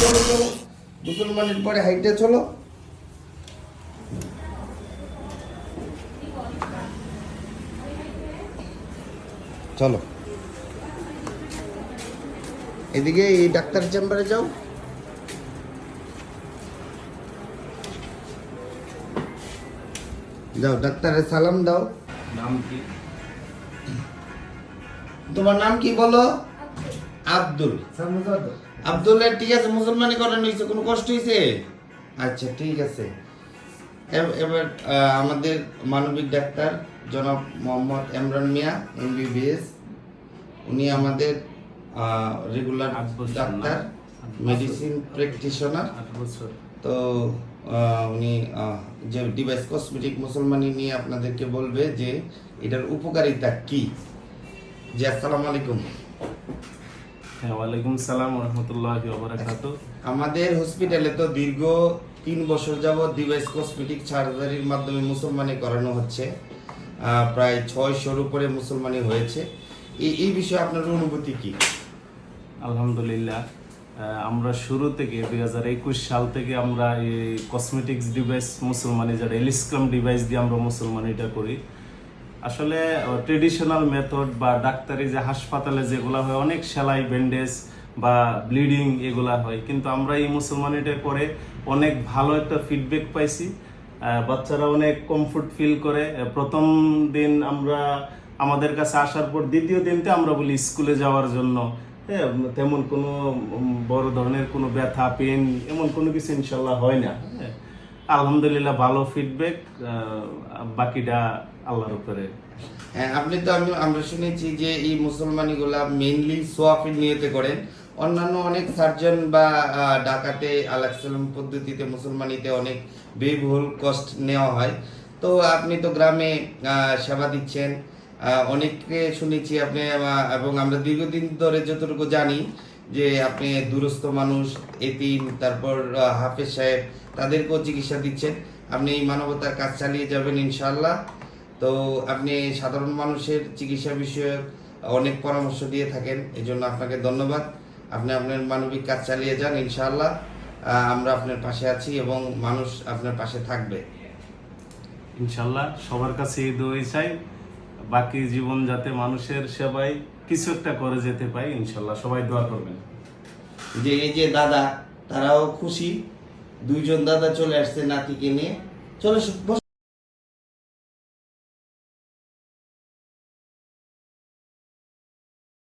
চলো চলো মুসলমানের পরে হাইটে চলো চলো। এদিকে এই ডাক্তার চেম্বারে যাও। যাও ডাক্তারের সালাম দাও। নাম কি? তোমার নাম কি বলো? আব্দুল। আব্দুলের ঠিক আছে মুসলমানি করানো হয়েছে কোনো কষ্ট হয়েছে? আচ্ছা ঠিক আছে। এব- এবার আমাদের মানবিক ডাক্তার জনাব মোহাম্মদ ইমরান মিয়া এমবিবিএস। উনি আমাদের রেগুলার ডাক্তার মেডিসিন প্র্যাকটিশনার তো উনি যে ডিভাইস কসমেটিক মুসলমানি নিয়ে আপনাদেরকে বলবে যে এটার উপকারিতা কি? জি আসসালামু আলাইকুম। হ্যাঁ ওয়ালাইকুম সালাম রহমতুল্লাহ ওবরাকাত। আমাদের হসপিটালে তো দীর্ঘ তিন বছর যাবৎ ডিভাইস কসমেটিক সার্জারির মাধ্যমে মুসলমানি করানো হচ্ছে। প্রায় ছয়শোর উপরে মুসলমানি হয়েছে। এই এই বিষয়ে আপনার অনুভূতি কি? আলহামদুলিল্লাহ আমরা শুরু থেকে দুই হাজার একুশ সাল থেকে আমরা এই কসমেটিক্স ডিভাইস মুসলমানি যারা এলিসক্রাম ডিভাইস দিয়ে আমরা মুসলমানিটা করি। আসলে ট্রেডিশনাল মেথড বা ডাক্তারি যে হাসপাতালে যেগুলা হয় অনেক সেলাই ব্যান্ডেজ বা ব্লিডিং এগুলা হয়। কিন্তু আমরা এই মুসলমান মুসলমানিটা করে অনেক ভালো একটা ফিডব্যাক পাইছি। বাচ্চারা অনেক কমফোর্ট ফিল করে। প্রথম দিন আমরা আমাদের কাছে আসার পর দ্বিতীয় দিনতে আমরা বলি স্কুলে যাওয়ার জন্য। হ্যাঁ, তেমন কোনো বড় ধরনের কোনো ব্যথা পেন এমন কোনো কিছু ইনশাল্লাহ হয় না। হ্যাঁ। আলহামদুলিল্লাহ ভালো ফিডব্যাক বাকিটা আল্লাহর উপরে। হ্যাঁ আপনি তো আমি, আমরা শুনেছি যে এই মুসলমানিগুলা মেইনলি সোয়াফির নিয়েতে করেন। অন্যান্য অনেক সার্জন বা ডাকাতে আলাকসালাম পদ্ধতিতে মুসলমানিতে অনেক ব্যয়বহুল কষ্ট নেওয়া হয়। তো আপনি তো গ্রামে সেবা দিচ্ছেন। অনেককে শুনেছি আপনি এবং আমরা দীর্ঘদিন ধরে যতটুকু জানি যে আপনি দূরস্থ মানুষ, এতিম, তারপর হাফেজ সাহেব, তাদেরকেও চিকিৎসা দিচ্ছেন। আপনি এই মানবতার কাজ চালিয়ে যাবেন ইনশাল্লাহ তো আপনি সাধারণ মানুষের চিকিৎসা বিষয়ে অনেক পরামর্শ দিয়ে থাকেন এই জন্য আপনাকে ধন্যবাদ। আপনি আপনার মানবিক কাজ চালিয়ে যান ইনশাল্লাহ আমরা আপনার পাশে আছি এবং মানুষ আপনার পাশে থাকবে। ইনশাল্লাহ সবার কাছে দোয়াই চাই। বাকি জীবন যাতে মানুষের সেবায় কিছু একটা করে যেতে পাই, ইনশাল্লাহ সবাই দোয়া করবেন। যে এই যে দাদা, তারাও খুশি। দুইজন দাদা চলে আসছে নাতিকে নিয়ে। চলে